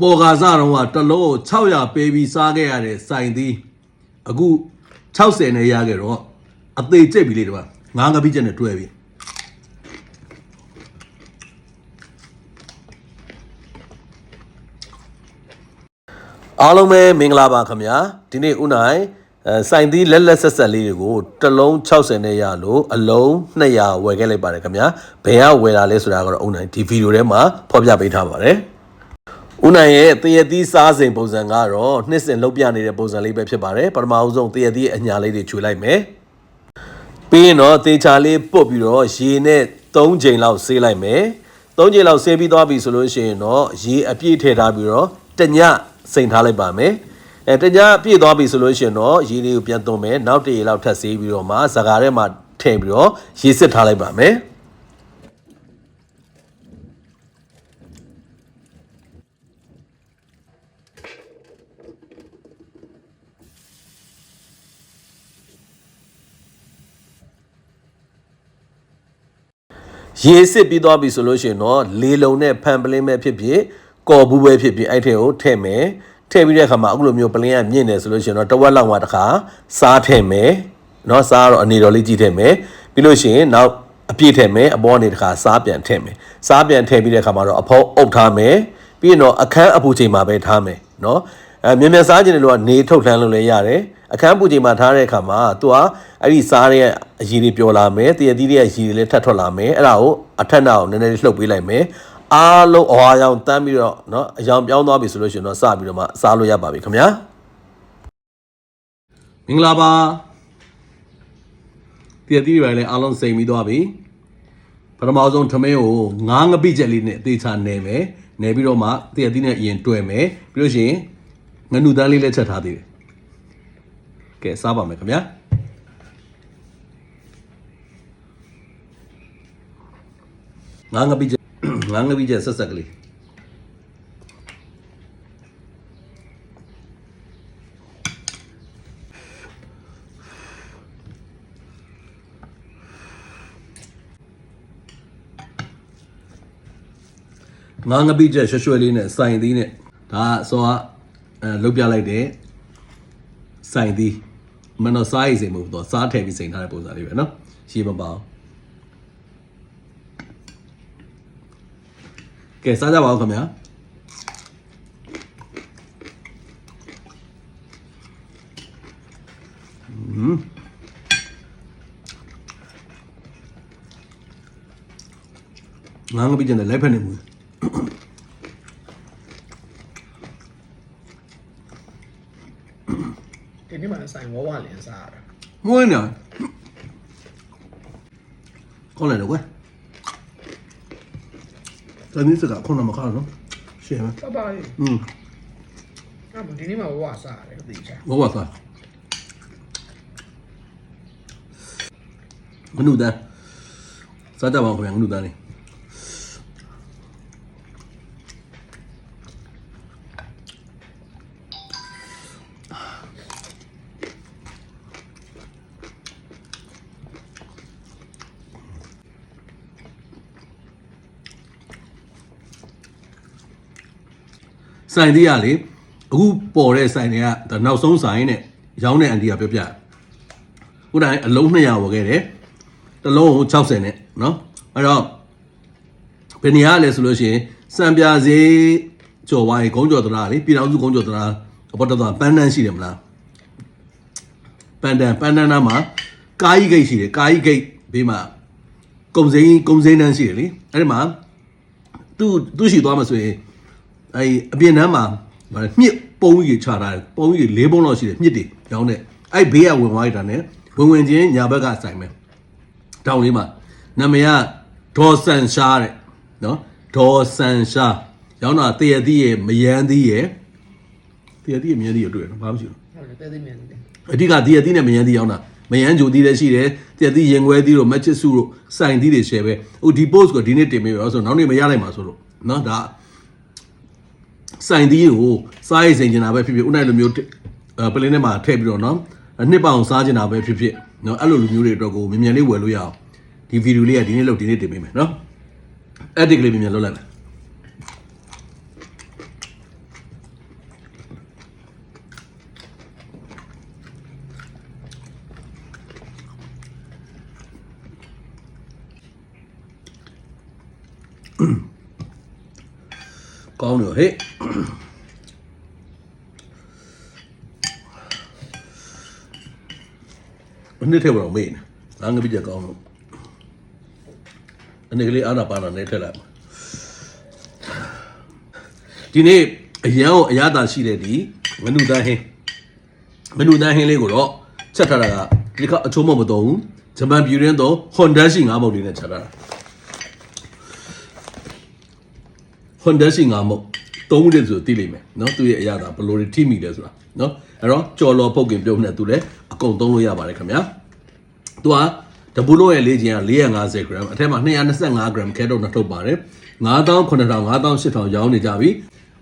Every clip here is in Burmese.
ပေါ်ကားစားတော့ကတစ်လုံးကို600ပေးပြီးစားခဲ့ရတဲ့စိုင်သီးအခု60နဲ့ရခဲ့တော့အသေးကျိတ်ပြီလေဒီမှာငါးငပိချက်နဲ့တွဲပြီအားလုံးပဲမင်္ဂလာပါခင်ဗျာဒီနေ့ဦးနိုင်အဲစိုင်သီးလက်လက်ဆက်ဆက်လေးတွေကိုတစ်လုံး60နဲ့ရလို့အလုံး200ဝယ်ခဲ့လိုက်ပါတယ်ခင်ဗျာဘယ်ကဝယ်တာလဲဆိုတာကတော့ဦးနိုင်ဒီဗီဒီယိုထဲမှာဖော်ပြပေးထားပါတယ် ဦးနိုင်ရဲ့တရသီးစားစဉ်ပုံစံကတော့နှစ်စဉ်လုတ်ပြနေတဲ့ပုံစံလေးပဲဖြစ်ပါတယ်ပထမအဆုံးတရသီးအညာလေးတွေခြွေလိုက်မယ်ပြီးရင်တော့တေချာလေးပုတ်ပြီးတော့ရေနဲ့3ချိန်လောက်ဆေးလိုက်မယ်3ချိန်လောက်ဆေးပြီးသွားပြီဆိုလို့ရှိရင်တော့ရေအပြည့်ထည့်ထားပြီးတော့တညစိန်ထားလိုက်ပါမယ်အဲတညပြည့်သွားပြီဆိုလို့ရှိရင်တော့ရေလေးကိုပြန်သွင်းမယ်နောက်တစ်ရေလောက်ထပ်ဆေးပြီးတော့မှဇကာထဲမှာထည့်ပြီးတော့ရေစစ်ထားလိုက်ပါမယ် ရေစစ်ပြီးသွားပြီဆိုလို့ရှိရင်တော့လေလုံနဲ့ဖန်ပလင်းပဲဖြစ်ဖြစ်ကော်ဘူးပဲဖြစ်ဖြစ်အဲ့ထဲကိုထည့်မယ်ထည့်ပြီးတဲ့အခါမှာအခုလိုမျိုးပလင်းကမြင့်နေဆိုလို့ရှိရင်တော့တဝက်လောက်မှတခါစားထည့်မယ်နော်စားတော့အနေတော်လေးကြည့်ထည့်မယ်ပြီးလို့ရှိရင်နောက်အပြည့်ထည့်မယ်အပေါ်အနေတခါစားပြန်ထည့်မယ်စားပြန်ထည့်ပြီးတဲ့အခါမှာတော့အဖောက်အုပ်ထားမယ်ပြီးရင်တော့အခန်းအပူချိန်မှာပဲထားမယ်နော်အဲမြန်မြန်စားခြင်းတွေလို့ကနေထုတ်လှမ်းလို့လည်းရတယ်အခန်းပူချိန်မှာထားတဲ့အခါမှာသူကအဲ့ဒီစားတဲ့ အရည်တွေပျော်လာမယ်တရသီးရဲ့ရည်တွေလည်းထပ်ထွက်လာမယ်အဲ့ဒါကိုအထက်နောက်နည်းနည်းလေးလှုပ်ပေးလိုက်မယ်အားလုံးအဝါရောင်တန်းပြီးတော့เนาะအရောင်ပြောင်းသွားပြီဆိုလို့ရှိရင်တော့စပြီးတော့မှစားလို့ရပါပြီခင်ဗျာမင်္ဂလာပါတရသီးတွေလည်းအားလုံးစိန်ပြီးသွားပြီပထမဆုံးထမင်းကိုငါးငပိချက်လေးနဲ့အသေးချာနယ်မယ်နယ်ပြီးတော့မှတရသီးနဲ့အရင်တွဲမယ်ပြီးလို့ရှိရင်ငနုတန်းလေးလည်းချက်ထားသေးတယ်ကဲစားပါမယ်ခင်ဗျာ ငါးငပိချက် ငါးငပိချက်ဆက်ဆက်ကလေးငါးငပိချက်ရွှဲရွှဲလေးနဲ့စိုင်သီးနဲ့ဒါကစောကအဲလုတ်ပြလိုက်တဲ့စိုင်သီးမနော်စားရည်စိမ်မဟုတ်တော့စားထည့်ပြီးစိမ်ထားတဲ့ပုံစံလေးပဲเนาะရှင်းမပါအော ကဲစားကြပါဦးခင်ဗျာငါငါပြကြတယ်လိုက်ဖက်နေမှုဒီနေ့မှဆိုင်ဝဝလင်းစားရတာငွေးနေခေါ်လိုက်တော့ကွယ် တနည်းစကခေါ်နမခါနော်ရှင်းမပပလေးอืมအဲ့မဒီနေ့မှဝဝစားရတယ်သိချာဘောဝါသားမနုတန်းစားကြပါဦးခင်ဗျာမနုတန်းလေး ဆိုင်သေးရလေအခုပေါ်တဲ့ဆိုင်တွေကဒါနောက်ဆုံးဆိုင်နဲ့ရောင်းတဲ့အန်တီကပြောပြခုနကအလုံး200ဝယ်ခဲ့တယ်တစ်လုံးကို60နဲ့เนาะအဲ့တော့ဘယ်နေရာလဲဆိုလို့ရှိရင်စံပြာဈေးကျော်ဝိုင်းဂုံးကျော်တရာလေပြည်တော်စုဂုံးကျော်တရာအပေါ်တော့ပန်းတန်းရှိတယ်မလားပန်းတန်းပန်းတန်းနားမှာကားကြီးဂိတ်ရှိတယ်ကားကြီးဂိတ်ဘေးမှာကုံစိမ်းကုံစိမ်းတန်းရှိတယ်လေအဲ့ဒီမှာသူ့သူ့ရှိသွားမှာဆိုရင် အဲအပြင်တန်းမှာဗာမြစ်ပုံကြီးချထားတယ်ပုံကြီး၄ပုံလောက်ရှိတယ်မြစ်တွေရောင်းတဲ့အဲ့ဘေးကဝင်သွားရတာ ਨੇ ဝင်ဝင်ချင်းညာဘက်ကဆိုင်မယ်တောင်လေးမှာနာမည်ကဒေါ်ဆန်ရှားတဲ့နော်ဒေါ်ဆန်ရှားရောင်းတာတရသီးရဲ့မယန်းသီးရဲ့တရသီးရဲ့မယန်းသီးရတွေ့တယ်နော်ဘာမှမရှိဘူးဟုတ်တယ်တဲ့သိမြန်တယ်အဓိကတရသီးနဲ့မယန်းသီးရောင်းတာမယန်းဂျိုသီးလည်းရှိတယ်တရသီးရင်ခွဲသီးတို့မက်ချစ်စုတို့စိုင်သီးတွေ share ပဲဟိုဒီ post ကိုဒီနေ့တင်ပေးရောဆိုနောက်နေ့မရနိုင်မှာဆိုလို့နော်ဒါ ဆိုင်သီးကိုစားရိတ်ဆိုင်ကျင်တာပဲဖြစ်ဖြစ်ဥနိုင်လိုမျိုးပလင်းထဲမှာထည့်ပြီးတော့နော်နှစ်ပေါင်စားကျင်တာပဲဖြစ်ဖြစ်နော်အဲ့လိုလူမျိုးတွေအတွက်ကိုမြန်မြန်လေးဝယ်လို့ရအောင်ဒီဗီဒီယိုလေးကဒီနေ့လောက်ဒီနေ့တင်ပေးမယ်နော်အဲ့ဒီကလေးမြန်မြန်လောက်လိုက်မယ်嗯。 ကောင်းတယ်ဟဲ့အနှစ်ထဲတော့မေးနေငါငါပြကြကောင်းလို့အနေကလေးအာနာပါနာနဲ့ထက်လိုက်မှာဒီနေ့အရန်ကိုအရသာရှိတဲ့ဒီမနုတန်းဟင်းမနုတန်းဟင်းလေးကိုတော့ချက်ထားတာကဒီကအချိုးမမတော်ဘူးဂျပန်ပြည်ရင်းတော့ Honda ရှိငါးမုတ်လေးနဲ့ချက်ထားတာ Honda ရှိငါမဟုတ်သုံးမိတယ်ဆိုသိလိမ့်မယ်နော်သူရဲ့အရာသာဘယ်လိုတွေထိမိလဲဆိုတာနော်အဲ့တော့ကြော်လော်ပုတ်ကင်ပြုတ်နဲ့သူလည်းအကုန်သုံးလို့ရပါတယ်ခင်ဗျာသူကတပူလုံးရဲ့လေ့ကျင့်က450 gram အထက်မှာ225 gram ခဲတော့နှစ်ထုတ်ပါတယ်9000 9000 9000 8000ရောင်းနေကြပြီ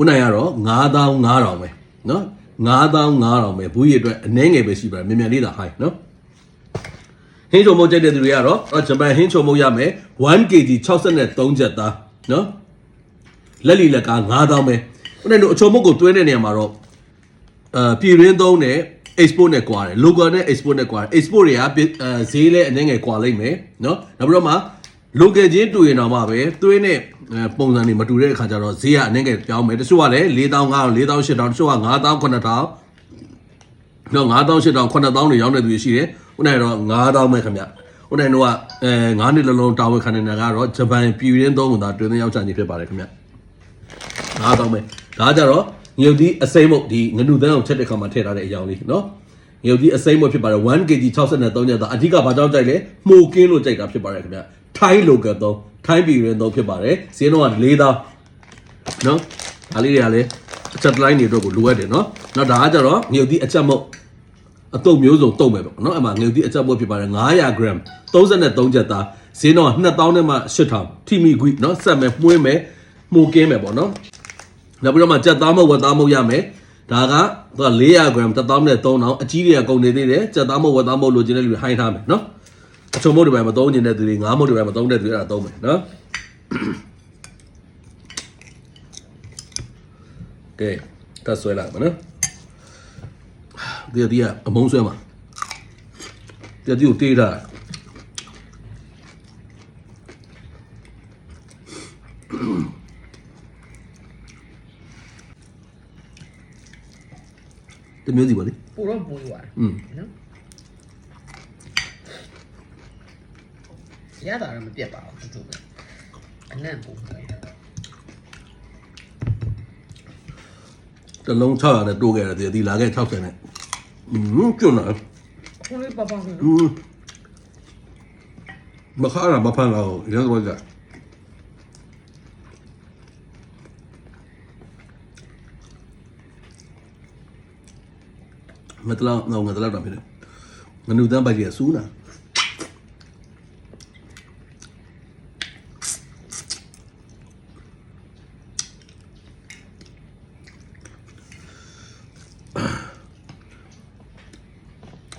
ဥနိုင်ကတော့9000 9000ပဲနော်9000 9000ပဲဘူးရအတွက်အနည်းငယ်ပဲရှိပါတယ်မြန်မြန်လေးသာဟိုင်းနော်ဟင်းချုံမုတ်ကြိုက်တဲ့သူတွေကတော့ဂျပန်ဟင်းချုံမုတ်ရမယ် 1kg 63ချက်သားနော် လက်လီလက်က9000ပဲခုနကတို့အချုံမုတ်ကိုတွင်းတဲ့နေရာမှာတော့အာပြည်ရင်းသုံးနဲ့ export နဲ့ကွာတယ် local နဲ့ export နဲ့ကွာတယ် export တွေကအဲဈေးလဲအနေငယ်ကွာလိမ့်မယ်နော်နောက်ပြီးတော့မှ local ချင်းတူရင်တော့မှပဲတွင်းနဲ့အဲပုံစံတွေမတူတဲ့အခါကျတော့ဈေးကအနေငယ်ပြောင်းမယ်တချို့ကလည်း4500 4800တချို့က9000 9000တော့9000 8000 9000တွေရောင်းတဲ့သူတွေရှိတယ်။ဦးနိုင်တော့9000ပဲခင်ဗျ။ဦးနိုင်တော့အဲ9နှစ်လုံးလုံးတာဝန်ခံနေတာကတော့ဂျပန်ပြည်ရင်းသုံးဝန်သားတွင်သွင်းရောက်ချင်ဖြစ်ပါတယ်ခင်ဗျ။ 9000ပဲ။ဒါကြတော့ငရုတ်ဒီအစိမ့်မုတ်ဒီငနုသန်းအောင်ချက်တဲ့ခါမှာထည့်ထားတဲ့အယောင်လေးနော်။ငရုတ်ဒီအစိမ့်မုတ်ဖြစ်ပါတယ် 1kg 63ကျပ်သားအဓိကဘာကြောင့်ကြိုက်လဲမှုကင်းလို့ကြိုက်တာဖြစ်ပါတယ်ခင်ဗျ။ထိုင်း local သုံးထိုင်းပြည်ရင်းသုံးဖြစ်ပါတယ်။ဈေးတော့4000နော်။ဒါလေးတွေကလည်းအချက်တိုင်းတွေအတွက်ကိုလိုအပ်တယ်နော်။နောက်ဒါကကြတော့ငရုတ်ဒီအချက်မုတ်အတုပ်မျိုးစုံတုံ့မယ်ပေါ့နော်အမှငွေတိအချက်ပွက်ဖြစ်ပါတယ်900 gram 33ချက်သားဈေးတော့2000နဲ့မှ8000ထိမိခွိနော်ဆက်မယ်မှုင်းမယ်မှုကင်းမယ်ပေါ့နော် နောက်ပြီးတော့မှကြက်သားမုတ်ဝက်သားမုတ်ရမယ်ဒါကသူက400 gram 1000နဲ့3000အကြီးတွေကကုန်နေသေးတယ်ကြက်သားမုတ်ဝက်သားမုတ်လိုချင်တဲ့လူတွေဟိုင်းထားမယ်နော်အချုံမုတ်တွေပဲမသုံးချင်တဲ့သူတွေငါးမုတ်တွေပဲမသုံးတဲ့သူတွေအဲ့ဒါသုံးမယ်နော်ကဲကဆွဲလိုက်ပါနော်ဒီဒီကအမုန်းဆွဲမှာဒီဒီကိုတေး တာတမျိုးစီပါလေ ပို့တော့ပို့ရတယ် อืม နော်ရတာတော့မပြတ်ပါဘူးတူတူပဲအနံ့ပို့တယ် တလုံး600နဲ့တိုးခဲ့တယ်ဒီဒီလာခဲ့60နဲ့อืมကျွန်းလာ ခုလေးပပဆို อืมမခါရမဖန်တော့ရတော့ကြ မတလောက်ငါငါတလောက်တော့ဖြစ်တယ်ငနုတန်းပိုက်ကြီးဆူးနာ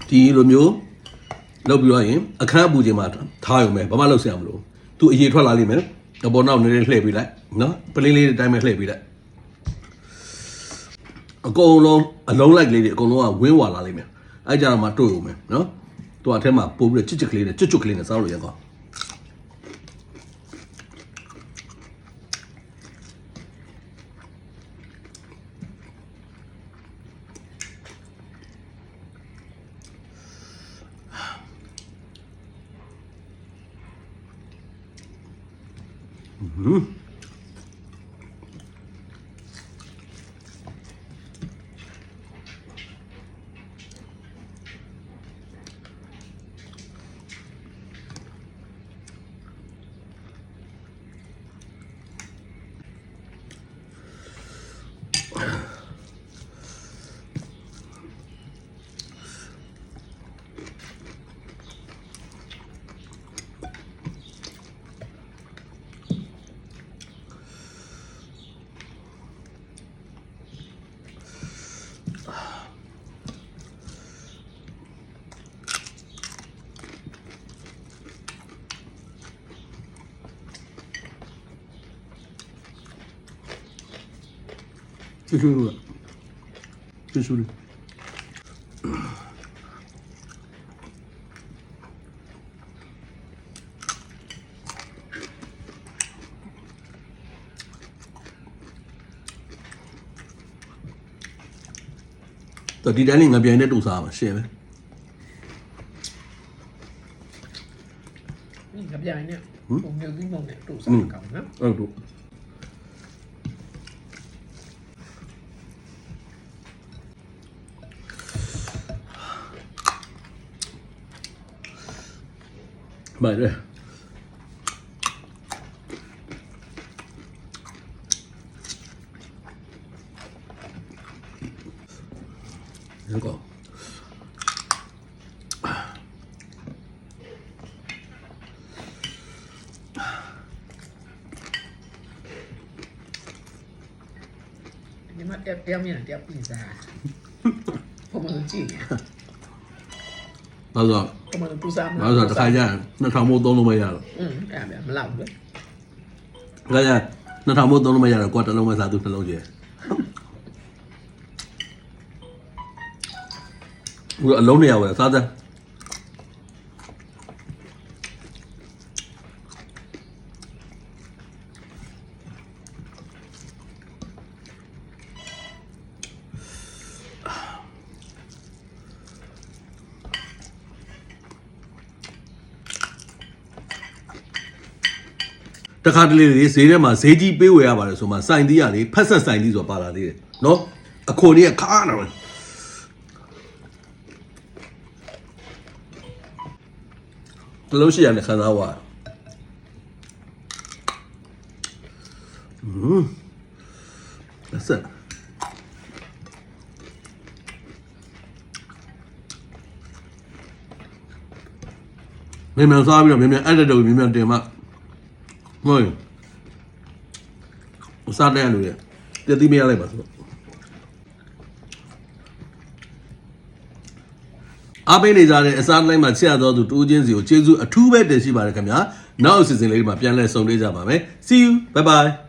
ဒီလိုမျိုးလောက်ပြီးတော့ရင်အခန်းအပူချိန်မှာထားရုံပဲဘာမှလုပ်စရာမလိုသူအရေးထွက်လာလိမ့်မယ်အပေါ်နောက်နေလေးလှည့်ပေးလိုက်နော်ပလင်းလေးတိုင်းပဲလှည့်ပေးလိုက် အကုန်လုံးအလုံးလိုက်ကလေးတွေအကုန်လုံးကဝင်းဝါလာလိမ့်မယ်အဲကြတော့မှတွေ့ရုံပဲနော်သူအထက်မှာပို့ပြီးတော့ချစ်ချစ်ကလေးနဲ့ကျွတ်ကျွတ်ကလေးနဲ့စားလို့ရကော င်းကျေးဇူးပါကျေးဇူး တော့ဒီတိုင်းလေးငပြိုင်နဲ့တူစားမှာရှင်းပဲ นี่กับยายเนี่ยผมเดี๋ยวที่มองเนี่ยตู้สาเก่านะ အဲ့တို့မိုင်ရ 你们要表面要比噻，我们是几？ဘာလို့我们不是ဘာလို့ဆိုတော့တစ်ခါကျရင်2000မို့သုံးလို့မရတော့嗯，哎呀，没老的，တစ်ခါကျရင်2000မို့သုံးလို့မရတော့ကိုယ်တစ်လုံးမစားသူနှလုံးကျဲဘူးအလုံးနေရဝယ်စားသား တခါတလေတွေဈေးထဲမှာဈေးကြီးပေးဝယ်ရပါတယ်ဆိုမှစိုင်သီးရလေဖက်ဆက်စိုင်သီးဆိုပါလာသေးတယ်နော်အခွန်ကြီးကခါနာပဲတလုံးရှိရနဲ့ခံစားဝါอืมလက်ဆက်မြန်မြန်စားပြီးတော့မြန်မြန်အဲ့တဲ့တော့မြန်မြန်တင်မှ ဟုတ်ရင်ဥစားတဲ့လူရဲ့တတိမရလိုက်ပါဆိုအားပေးနေကြတဲ့အစားလိုက်မှာချရတော်သူတူးချင်းစီကိုကျေးဇူးအထူးပဲတင်ရှိပါတယ်ခင်ဗျာနောက်အစီအစဉ်လေးမှာပြန်လည်ဆုံတွေ့ကြပါမယ် see you bye bye